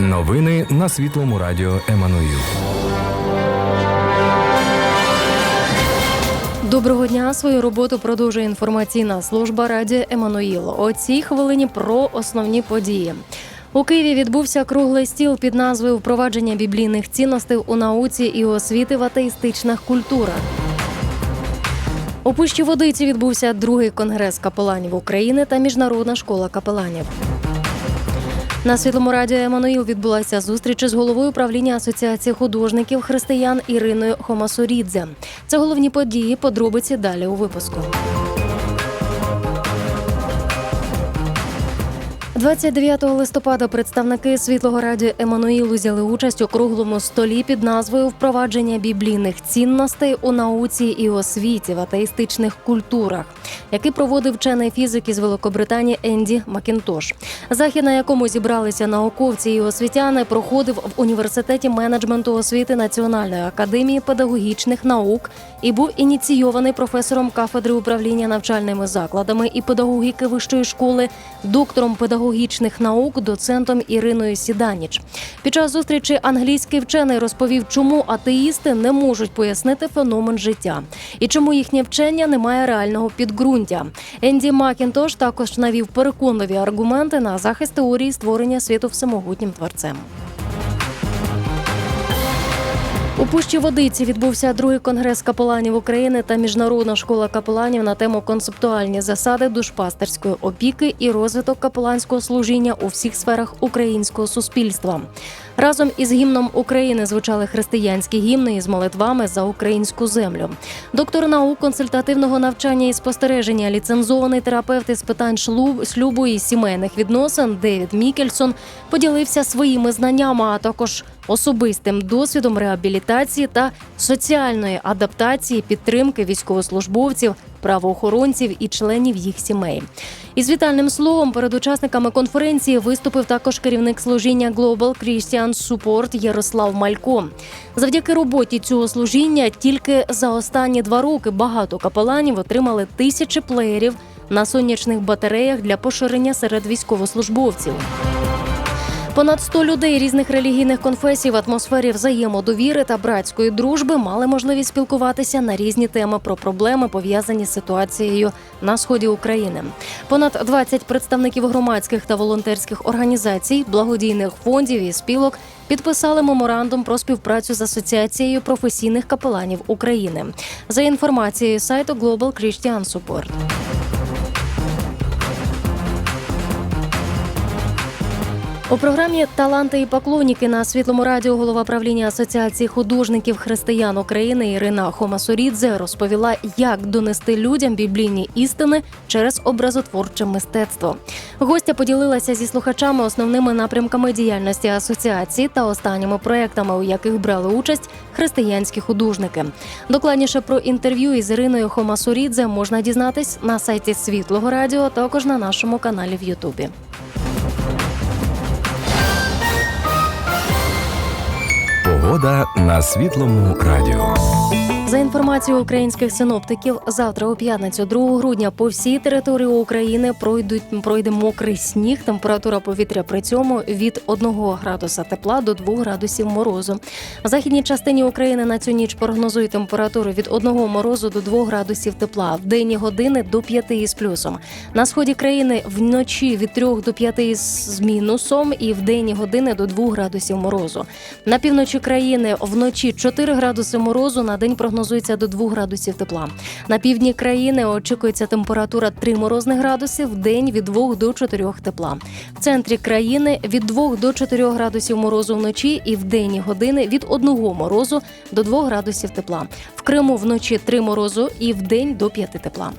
Новини на світлому радіо Еммануїл. Доброго дня. Свою роботу продовжує інформаційна служба Радіо Еммануїл. О цій хвилині про основні події. У Києві відбувся круглий стіл під назвою Впровадження біблійних цінностей у науці і освіти в атеїстичних культурах. У Пущі Водиці відбувся другий конгрес капеланів України та міжнародна школа капеланів. На світлому радіо Еммануїл відбулася зустріч із головою правління Асоціації художників християн Іриною Хомасурідзе. Це головні події. Подробиці далі у випуску. 29 листопада представники світлого радіо Еммануїл взяли участь у круглому столі під назвою Впровадження біблійних цінностей у науці і освіті в атеїстичних культурах, який проводив вчений фізик із Великобританії Енді Макінтош. Захід, на якому зібралися науковці і освітяни, проходив в університеті менеджменту освіти Національної академії педагогічних наук і був ініційований професором кафедри управління навчальними закладами і педагогіки вищої школи, доктором педагогічних наук, доцентом Іриною Сіданіч. Під час зустрічі англійський вчений розповів, чому атеїсти не можуть пояснити феномен життя і чому їхнє вчення не має реального підґрунтя. Енді Макінтош також навів переконливі аргументи на захист теорії створення світу всемогутнім творцем. Пущі Водиці відбувся другий конгрес капеланів України та міжнародна школа капеланів на тему концептуальні засади душпастерської опіки і розвиток капеланського служіння у всіх сферах українського суспільства. Разом із гімном України звучали християнські гімни із молитвами за українську землю. Доктор наук консультативного навчання і спостереження, ліцензований терапевт із питань шлюб, шлюбу і сімейних відносин Девід Мікельсон поділився своїми знаннями, а також особистим досвідом реабілітації та соціальної адаптації підтримки військовослужбовців, правоохоронців і членів їх сімей. Із вітальним словом перед учасниками конференції виступив також керівник служіння Global Christian Support Ярослав Малько. Завдяки роботі цього служіння тільки за останні два роки багато капеланів отримали тисячі плеєрів на сонячних батареях для поширення серед військовослужбовців. Понад 100 людей різних релігійних конфесій в атмосфері взаємодовіри та братської дружби мали можливість спілкуватися на різні теми про проблеми, пов'язані з ситуацією на сході України. Понад 20 представників громадських та волонтерських організацій, благодійних фондів і спілок підписали меморандум про співпрацю з асоціацією професійних капеланів України. За інформацією сайту Global Christian Support. У програмі Таланти і поклоніки на світлому радіо голова правління Асоціації художників християн України Ірина Хомасорідзе розповіла, як донести людям біблійні істини через образотворче мистецтво. Гостя поділилася зі слухачами основними напрямками діяльності асоціації та останніми проектами, у яких брали участь християнські художники. Докладніше про інтерв'ю із Іриною Хомасорідзе можна дізнатись на сайті Світлого Радіо, також на нашому каналі в Ютубі. Погода на світлому радіо. За інформацією українських синоптиків, завтра у п'ятницю, 2 грудня, по всій території України пройдуть пройде мокрий сніг. Температура повітря при цьому від 1 градуса тепла до 2 градусів морозу. В західній частині України на цю ніч прогнозують температуру від 1 морозу до 2 градусів тепла, в денні години до 5 із плюсом. На сході країни вночі від 3 до 5 з мінусом і в денні години до 2 градусів морозу. На півночі країни вночі 4 градуси морозу, на день прогнозується до 2 градусів тепла. На півдні країни очікується температура 3 морозних градусів, в день від 2 до 4 тепла. В центрі країни від 2 до 4 градусів морозу вночі і в денні години від 1 морозу до 2 градусів тепла. В Криму вночі 3 морозу і в день до 5 тепла.